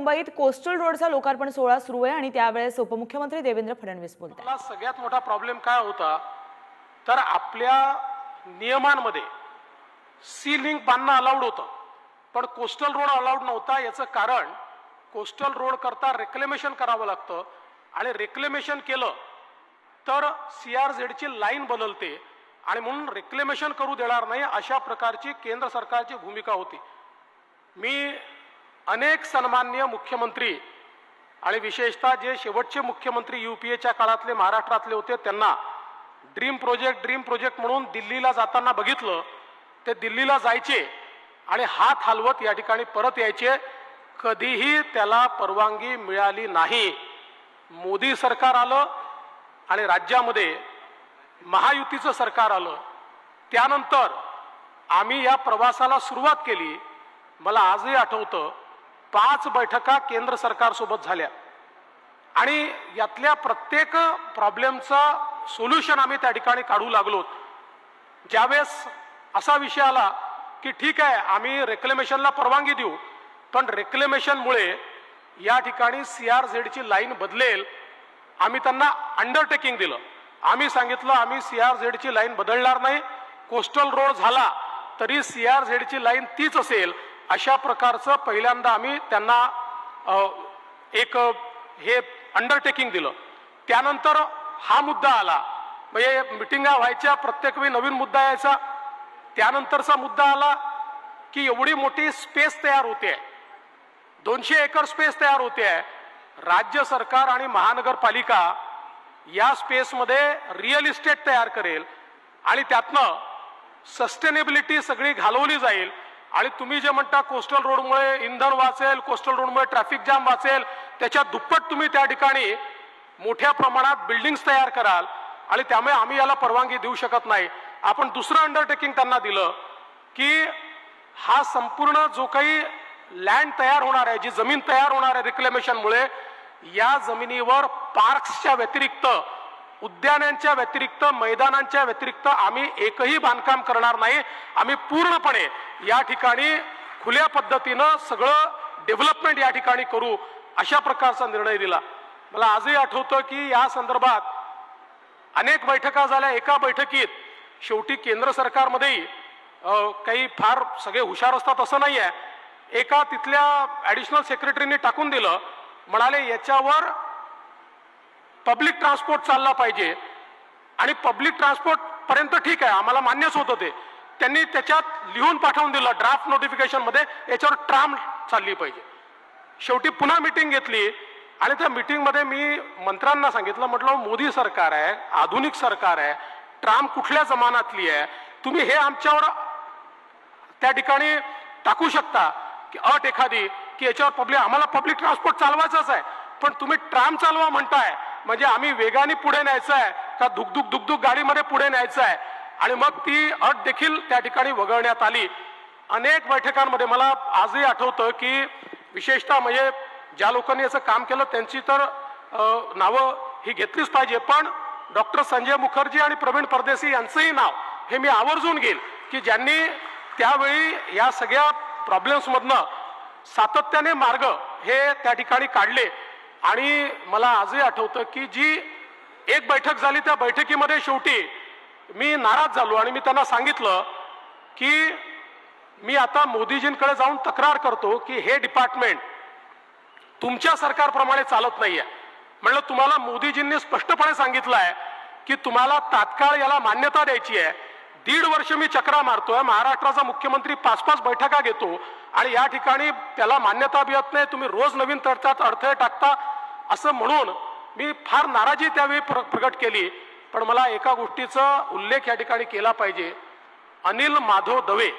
मुंबईत कोस्टल रोडचा लोकार्पण सोहळा सुरू आहे आणि त्यावेळेस उपमुख्यमंत्री देवेंद्र फडणवीस बोलतात मला सगळ्यात मोठा प्रॉब्लेम काय होता? तर आपल्या नियमांमध्ये सी लिंक बांधणं अलाउड होतं. पण कोस्टल रोड अलाउड नव्हता. याचं कारण कोस्टल रोड करता रेक्लेमेशन करावं लागतं. आणि रेक्लेमेशन केलं तर सी आर झेडची लाईन बदलते आणि म्हणून रेक्लेमेशन करू देणार नाही अशा प्रकारची केंद्र सरकारची भूमिका होती. मी अनेक सन्माननीय मुख्यमंत्री आणि विशेषतः जे शेवटचे मुख्यमंत्री यू पी एच्या काळातले महाराष्ट्रातले होते त्यांना ड्रीम प्रोजेक्ट ड्रीम प्रोजेक्ट म्हणून दिल्लीला जाताना बघितलं ते दिल्लीला जायचे आणि हात हलवत या ठिकाणी परत यायचे. कधीही त्याला परवानगी मिळाली नाही. मोदी सरकार आलं आणि राज्यामध्ये महायुतीचं सरकार आलं. त्यानंतर आम्ही या प्रवासाला सुरुवात केली. मला आजही आठवतं पाच बैठका केंद्र सरकारसोबत झाल्या. आणि यातल्या प्रत्येक प्रॉब्लेमचा सोल्युशन आम्ही त्या ठिकाणी काढू लागलो ज्यावेळेस असा विषय आला की ठीक आहे आम्ही रेक्लेमेशनला परवानगी देऊ पण रेक्लेमेशनमुळे या ठिकाणी सी आर झेडची लाईन बदलेल आम्ही त्यांना अंडरटेकिंग दिलं. आम्ही सांगितलं आम्ही सी आर झेडची लाईन बदलणार नाही कोस्टल रोड झाला तरी सी आर झेडची लाईन तीच असेल अशा प्रकारचं पहिल्यांदा आम्ही त्यांना एक हे अंडरटेकिंग दिलं. त्यानंतर हा मुद्दा आला. म्हणजे मिटिंगा व्हायच्या प्रत्येक वेळी नवीन मुद्दा यायचा. त्यानंतरचा मुद्दा आला की एवढी मोठी स्पेस तयार होते. आहे दोनशे एकर स्पेस तयार होते. आहे राज्य सरकार आणि महानगरपालिका या स्पेसमध्ये रिअल इस्टेट तयार करेल आणि त्यातनं सस्टेनेबिलिटी सगळी घालवली जाईल. आणि तुम्ही जे म्हणता कोस्टल रोडमुळे इंधन वाचेल कोस्टल रोडमुळे ट्रॅफिक जाम वाचेल त्याच्या दुप्पट तुम्ही त्या ठिकाणी मोठ्या प्रमाणात बिल्डिंग्स तयार कराल आणि त्यामुळे आम्ही याला परवानगी देऊ शकत नाही. आपण दुसरं अंडरटेकिंग त्यांना दिलं की हा संपूर्ण जो काही लँड तयार होणार आहे जी जमीन तयार होणार आहे रिक्लेमेशनमुळे या जमिनीवर पार्क्सच्या व्यतिरिक्त उद्यानांच्या व्यतिरिक्त मैदानांच्या व्यतिरिक्त आम्ही एकही बांधकाम करणार नाही. आम्ही पूर्णपणे या ठिकाणी खुल्या पद्धतीनं सगळं डेव्हलपमेंट या ठिकाणी करू अशा प्रकारचा निर्णय दिला. मला आजही आठवतं की या संदर्भात अनेक बैठका झाल्या. एका बैठकीत शेवटी केंद्र सरकारमध्येही काही फार सगळे हुशार असतात असं नाही आहे एका तिथल्या ॲडिशनल सेक्रेटरीने टाकून दिलं. म्हणाले याच्यावर पब्लिक ट्रान्सपोर्ट चालला पाहिजे. आणि पब्लिक ट्रान्सपोर्ट पर्यंत ठीक आहे आम्हाला मान्यच होतं ते त्यांनी त्याच्यात लिहून पाठवून दिलं ड्राफ्ट नोटिफिकेशनमध्ये याच्यावर ट्राम चालली पाहिजे. शेवटी पुन्हा मिटिंग घेतली आणि त्या मीटिंगमध्ये मी मंत्र्यांना सांगितलं म्हटलं मोदी सरकार आहे आधुनिक सरकार आहे ट्राम कुठल्या जमानातली आहे? तुम्ही हे आमच्यावर त्या ठिकाणी टाकू शकता की अट एखादी की याच्यावर पब्लिक आम्हाला पब्लिक ट्रान्सपोर्ट चालवायचंच आहे. पण तुम्ही ट्राम चालवा म्हणताय म्हणजे आम्ही वेगाने पुढे न्यायचं आहे का धुकधुक धुकधुक गाडीमध्ये पुढे न्यायचं आहे आणि मग ती अट देखील त्या ठिकाणी वगळण्यात आली. अनेक बैठकांमध्ये मला आजही आठवतं की विशेषतः म्हणजे ज्या लोकांनी याचं काम केलं त्यांची तर नावं ही घेतलीच पाहिजे. पण डॉक्टर संजय मुखर्जी आणि प्रवीण परदेशी यांचंही नाव हे मी आवर्जून घेईल की ज्यांनी त्यावेळी या सगळ्या प्रॉब्लेम्समधनं सातत्याने मार्ग हे त्या ठिकाणी काढले. आणि मला आजही आठवतं की जी एक बैठक झाली त्या बैठकीमध्ये शेवटी मी नाराज झालो आणि मी त्यांना सांगितलं की मी आता मोदीजींकडे जाऊन तक्रार करतो की हे डिपार्टमेंट तुमच्या सरकारप्रमाणे चालत नाही आहे म्हणलं तुम्हाला मोदीजींनी स्पष्टपणे सांगितलं आहे की तुम्हाला तात्काळ याला मान्यता द्यायची आहे. दीड वर्ष मी चक्रा मारतोय महाराष्ट्राचा मुख्यमंत्री पाच पाच बैठका घेतो आणि या ठिकाणी त्याला मान्यता मिळत नाही तुम्ही रोज नवीन तडतात अडथळे टाकता. असं म्हणून मी फार नाराजी त्यावेळी प्र- प्रकट केली. पण मला एका गोष्टीचा उल्लेख या ठिकाणी केला पाहिजे. अनिल माधव दवे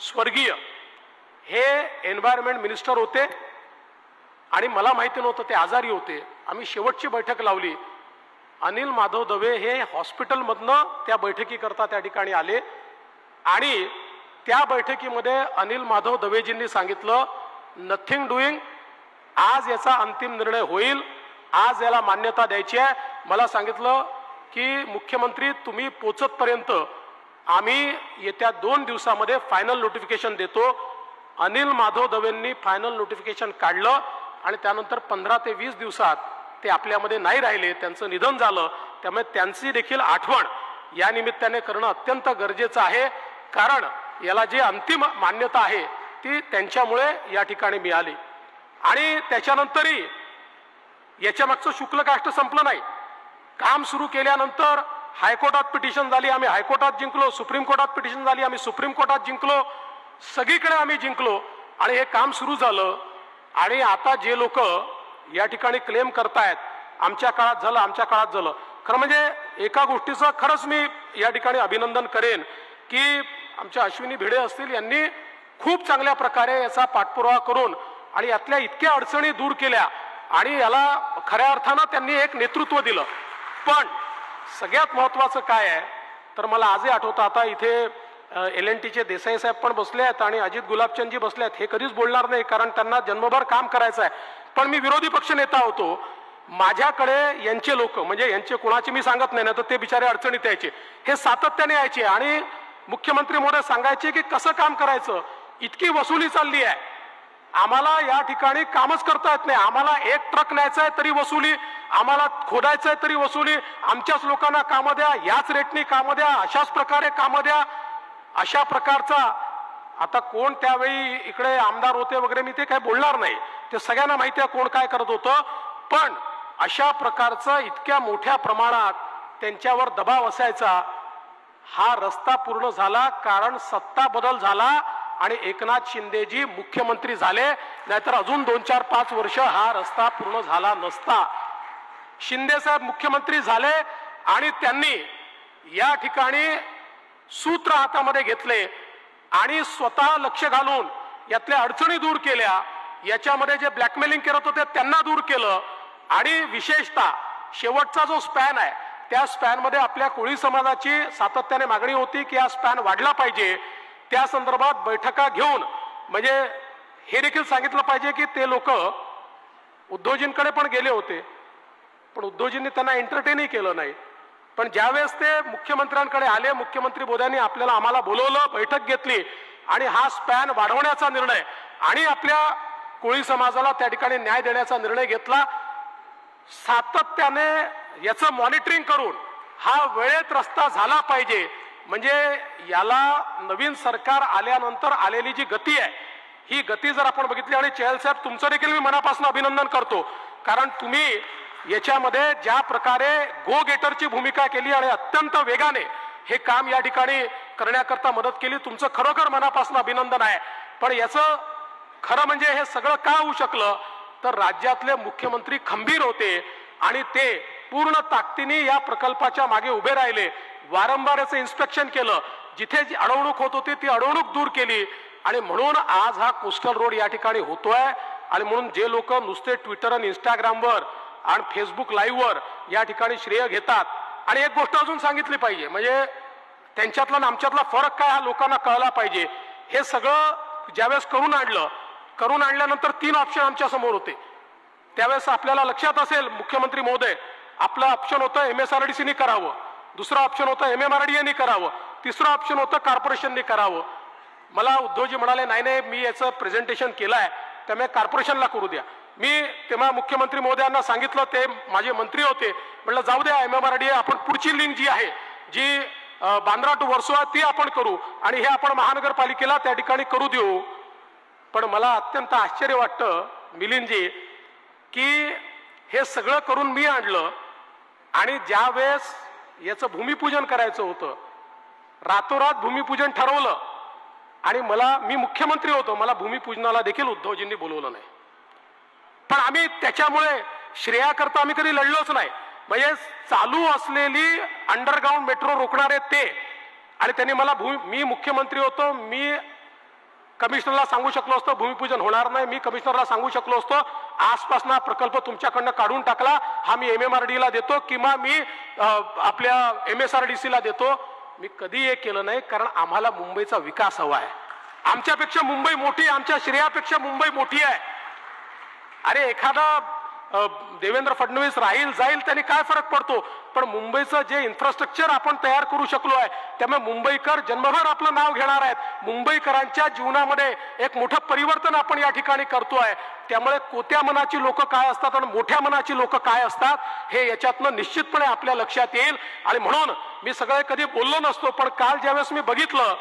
स्वर्गीय. हे एन्व्हायरमेंट मिनिस्टर होते आणि मला माहिती नव्हतं ते आजारी होते. आम्ही शेवटची बैठक लावली. अनिल माधव दवे हे हॉस्पिटलमधनं त्या बैठकीकरता त्या ठिकाणी आले. आणि त्या बैठकीमध्ये अनिल माधव दवेजींनी सांगितलं नथिंग डुईंग आज याचा अंतिम निर्णय होईल. आज याला मान्यता द्यायची आहे. मला सांगितलं की मुख्यमंत्री तुम्ही पोचतपर्यंत आम्ही येत्या दोन दिवसामध्ये फायनल नोटिफिकेशन देतो. अनिल माधव दवेंनी फायनल नोटिफिकेशन काढलं आणि त्यानंतर पंधरा ते वीस दिवसात ते आपल्यामध्ये नाही राहिले त्यांचं निधन झालं. त्यामुळे त्यांची देखील आठवण या निमित्ताने करणं अत्यंत गरजेचं आहे. कारण याला जी अंतिम मान्यता आहे ती त्यांच्यामुळे या ठिकाणी मिळाली. आणि त्याच्यानंतरही याच्या मागचं शुक्ल काष्ट संपलं नाही. काम सुरू केल्यानंतर हायकोर्टात पिटिशन झाली आम्ही हायकोर्टात जिंकलो सुप्रीम कोर्टात पिटिशन झाली आम्ही सुप्रीम कोर्टात जिंकलो सगळीकडे आम्ही जिंकलो आणि हे काम सुरू झालं. आणि आता जे लोक या ठिकाणी क्लेम करतायत आमच्या काळात झालं आमच्या काळात झालं. खरं म्हणजे एका गोष्टीचं खरंच मी या ठिकाणी अभिनंदन करेन की आमच्या अश्विनी भिडे असतील यांनी खूप चांगल्या प्रकारे याचा पाठपुरावा करून आणि यातल्या इतक्या अडचणी दूर केल्या आणि याला खऱ्या अर्थानं त्यांनी एक नेतृत्व दिलं. पण सगळ्यात महत्वाचं काय आहे तर मला आजही आठवतं आता इथे एल एन टीचे देसाई साहेब पण बसले आहेत आणि अजित गुलाबचंदजी बसले आहेत. हे कधीच बोलणार नाही कारण त्यांना जन्मभर काम करायचं आहे. पण मी विरोधी पक्ष नेता होतो. माझ्याकडे यांचे लोक म्हणजे यांचे कोणाचे मी सांगत नाही ना तर ते बिचारे अडचणीत यायचे. हे सातत्याने यायचे आणि मुख्यमंत्री मोदय सांगायचे की कसं काम करायचं? इतकी वसुली चालली आहे. आम्हाला या ठिकाणी कामच करता येत नाही. आम्हाला एक ट्रक न्यायचा आहे तरी वसुली आम्हाला खोदायचं आहे तरी वसुली आमच्याच लोकांना कामं द्या याच रेटनी कामं द्या अशाच प्रकारे कामं द्या. अशा प्रकारचा आता कोण त्यावेळी इकडे आमदार होते वगैरे मी ते काही बोलणार नाही. ते सगळ्यांना माहिती आहे कोण काय करत होतं. पण अशा प्रकारचं इतक्या मोठ्या प्रमाणात त्यांच्यावर दबाव असायचा. हा रस्ता पूर्ण झाला कारण सत्ता बदल झाला. आणि एकनाथ शिंदेजी मुख्यमंत्री झाले नाहीतर अजून दोन चार पाच वर्ष हा रस्ता पूर्ण झाला नसता. शिंदे साहेब मुख्यमंत्री झाले आणि त्यांनी या ठिकाणी सूत्र हातामध्ये घेतले आणि स्वतः लक्ष घालून यातल्या अडचणी दूर केल्या. याच्यामध्ये जे ब्लॅकमेलिंग करत होते त्यांना दूर केलं. आणि विशेषतः शेवटचा जो स्पॅन आहे त्या स्पॅनमध्ये आपल्या कोळी समाजाची सातत्याने मागणी होती की हा स्पॅन वाढला पाहिजे. त्या संदर्भात बैठका घेऊन म्हणजे हे देखील सांगितलं पाहिजे की ते लोक उद्योजींकडे पण गेले होते. पण उद्योजींनी त्यांना एंटरटेनही केलं नाही. पण ज्यावेळेस ते मुख्यमंत्र्यांकडे आले मुख्यमंत्री बोध्यांनी आपल्याला आम्हाला बोलवलं बैठक घेतली आणि हा स्पॅन वाढवण्याचा निर्णय आणि आपल्या कोळी समाजाला त्या ठिकाणी न्याय देण्याचा निर्णय घेतला सातत्याने याचं मॉनिटरिंग करून हा वेळेत रस्ता झाला पाहिजे. म्हणजे याला नवीन सरकार आल्यानंतर आलेली जी गती आहे ही गती जर आपण बघितली आणि चहल साहेब तुमचं देखील मी मनापासून अभिनंदन करतो. कारण तुम्ही याच्यामध्ये ज्या प्रकारे गो गेटरची भूमिका केली आणि अत्यंत वेगाने हे काम या ठिकाणी करण्याकरता मदत केली तुमचं खरोखर मनापासून अभिनंदन आहे. पण याचं खरं म्हणजे हे सगळं का होऊ शकलं तर राज्यातले मुख्यमंत्री खंबीर होते आणि ते पूर्ण ताकदीने या प्रकल्पाच्या मागे उभे राहिले. वारंवार याचं इन्स्पेक्शन केलं. जिथे जी अडवणूक होत होती ती अडवणूक दूर केली. आणि म्हणून आज हा कोस्टल रोड या ठिकाणी होतोय. आणि म्हणून जे लोक नुसते ट्विटर आणि इंस्टाग्रामवर आणि फेसबुक लाईव्हवर या ठिकाणी श्रेय घेतात. आणि एक गोष्ट अजून सांगितली पाहिजे. म्हणजे त्यांच्यातला आणि आमच्यातला फरक काय हा लोकांना कळला पाहिजे. हे सगळं ज्यावेळेस करून आणलं करून आणल्यानंतर तीन ऑप्शन आमच्यासमोर होते. त्यावेळेस आपल्याला लक्षात असेल मुख्यमंत्री महोदय आपलं ऑप्शन होतं एम एस आर डी सीने करावं. दुसरं ऑप्शन होतं M M R D A करावं. तिसरं ऑप्शन होतं कॉर्पोरेशननी करावं. मला उद्धवजी म्हणाले नाही नाही मी याचं प्रेझेंटेशन केलं आहे त्यामुळे कॉर्पोरेशनला करू द्या. मी तेव्हा मुख्यमंत्री महोदयांना सांगितलं ते माझे मंत्री होते. म्हटलं जाऊ द्या एम एम आर डी आपण पुढची लिंक जी आहे जी बांद्रा टू वर्सोवा ती आपण करू आणि हे आपण महानगरपालिकेला त्या ठिकाणी करू देऊ. पण मला अत्यंत आश्चर्य वाटतं मिलिंदजी की हे सगळं करून मी आणलं आणि ज्या वेळेस याचं भूमिपूजन करायचं होतं. रातोरात भूमिपूजन ठरवलं. आणि मला मी मुख्यमंत्री होतो. मला भूमिपूजनाला देखील उद्धवजींनी बोलवलं नाही. पण आम्ही त्याच्यामुळे श्रेयाकरता आम्ही कधी लढलोच नाही. म्हणजे चालू असलेली अंडरग्राऊंड मेट्रो रोखणारे ते. आणि त्यांनी मला भूमी मी मुख्यमंत्री होतो. मी कमिशनरला सांगू शकलो असतो भूमिपूजन होणार नाही. मी कमिशनरला सांगू शकलो असतो. आजपासून हा प्रकल्प तुमच्याकडनं काढून टाकला. हा मी एम एम आर ला देतो. किंवा मी आपल्या एम एस आर डी सीला देतो. मी कधी हे केलं नाही कारण आम्हाला मुंबईचा विकास हवा आहे. आमच्यापेक्षा मुंबई मोठी आहे, आमच्या श्रेयापेक्षा मुंबई मोठी आहे. अरे एखादा देवेंद्र फडणवीस राहील जाईल त्याने काय फरक पडतो? पण मुंबईचं जे इन्फ्रास्ट्रक्चर आपण तयार करू शकलो आहे त्यामुळे मुंबईकर जन्मभर आपलं नाव घेणार आहेत. मुंबईकरांच्या जीवनामध्ये एक मोठं परिवर्तन आपण या ठिकाणी करतो आहे. त्यामुळे कोत्या मनाची लोक काय असतात आणि मोठ्या मनाची लोक काय असतात हे याच्यातनं निश्चितपणे आपल्या लक्षात येईल. आणि म्हणून मी सगळे कधी बोललो नसतो पण काल ज्यावेळेस मी बघितलं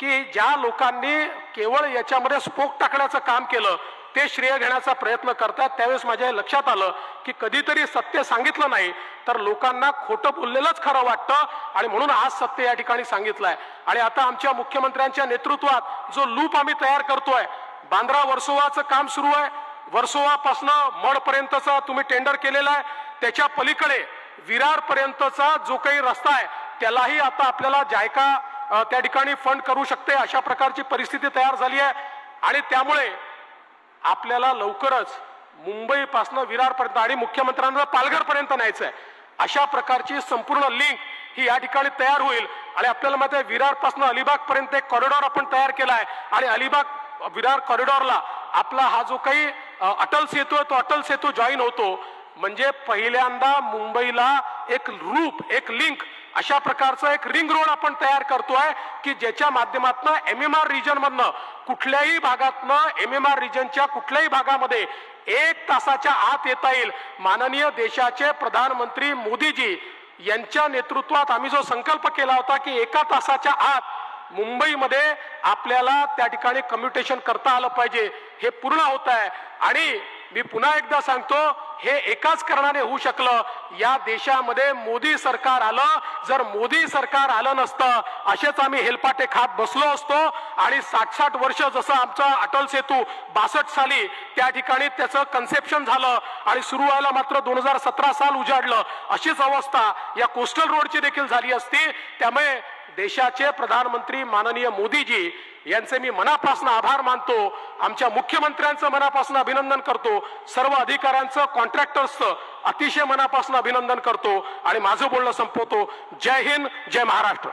की ज्या लोकांनी केवळ याच्यामध्ये स्फोक टाकण्याचं काम केलं ते श्रेय घेण्याचा प्रयत्न करतात त्यावेळेस माझ्या लक्षात आलं की कधीतरी सत्य सांगितलं नाही तर लोकांना खोटं बोललेलंच खरं वाटतं. आणि म्हणून आज सत्य या ठिकाणी सांगितलं आहे आणि आता आमच्या मुख्यमंत्र्यांच्या नेतृत्वात जो लूप आम्ही तयार करतोय बांद्रा वर्सोवाचं काम सुरू आहे वर्सोवापासनं मडपर्यंतचा तुम्ही टेंडर केलेला आहे. त्याच्या पलीकडे विरारपर्यंतचा जो काही रस्ता आहे त्यालाही आता आपल्याला जायका त्या ठिकाणी फंड करू शकते अशा प्रकारची परिस्थिती तयार झाली आहे. आणि त्यामुळे आपल्याला लवकरच मुंबईपासनं विरारपर्यंत आणि मुख्यमंत्र्यांना पालघरपर्यंत न्यायचं आहे. अशा प्रकारची संपूर्ण लिंक ही या ठिकाणी तयार होईल. आणि आपल्याला माहिती आहे विरारपासनं अलिबागपर्यंत एक कॉरिडॉर आपण तयार केला आहे. आणि अलिबाग विरार कॉरिडॉरला आपला हा जो काही अटल सेतू आहे तो अटल सेतू जॉईन होतो. म्हणजे पहिल्यांदा मुंबईला एक रूप एक लिंक अशा प्रकारचं एक रिंग रोड आपण तयार करतोय की ज्याच्या माध्यमातून एम एम आर रिजन मधनं कुठल्याही भागातनं एम एम आर रिजनच्या कुठल्याही भागामध्ये एक तासाच्या आत येता येईल. माननीय देशाचे प्रधानमंत्री मोदीजी यांच्या नेतृत्वात आम्ही जो संकल्प केला होता की एका तासाच्या आत मुंबईमध्ये आपल्याला त्या ठिकाणी कम्युटेशन करता आलं पाहिजे हे पूर्ण होत आहे. आणि मी पुन्हा एकदा सांगतो हे एकाच कारणाने होऊ शकलं. या देशामध्ये मोदी सरकार आलं. जर मोदी सरकार आलं नसतं असेच आम्ही हेलपाटे खात बसलो असतो. आणि साठ साठ वर्ष जसं आमचा अटल सेतू बासष्ट साली त्या ठिकाणी त्याचं कन्सेप्शन झालं आणि सुरू व्हायला मात्र दोन हजार सतरा साल उजाडलं. अशीच अवस्था या कोस्टल रोडची देखील झाली असती. त्यामुळे देशाचे प्रधानमंत्री माननीय मोदीजी यांचे मी मनापासून आभार मानतो. आमच्या मुख्यमंत्र्यांचं मनापासून अभिनंदन करतो. सर्व अधिकाऱ्यांचं कॉन्ट्रॅक्टर्सचं अतिशय मनापासून अभिनंदन करतो. आणि माझं बोलणं संपवतो. जय हिंद जय महाराष्ट्र.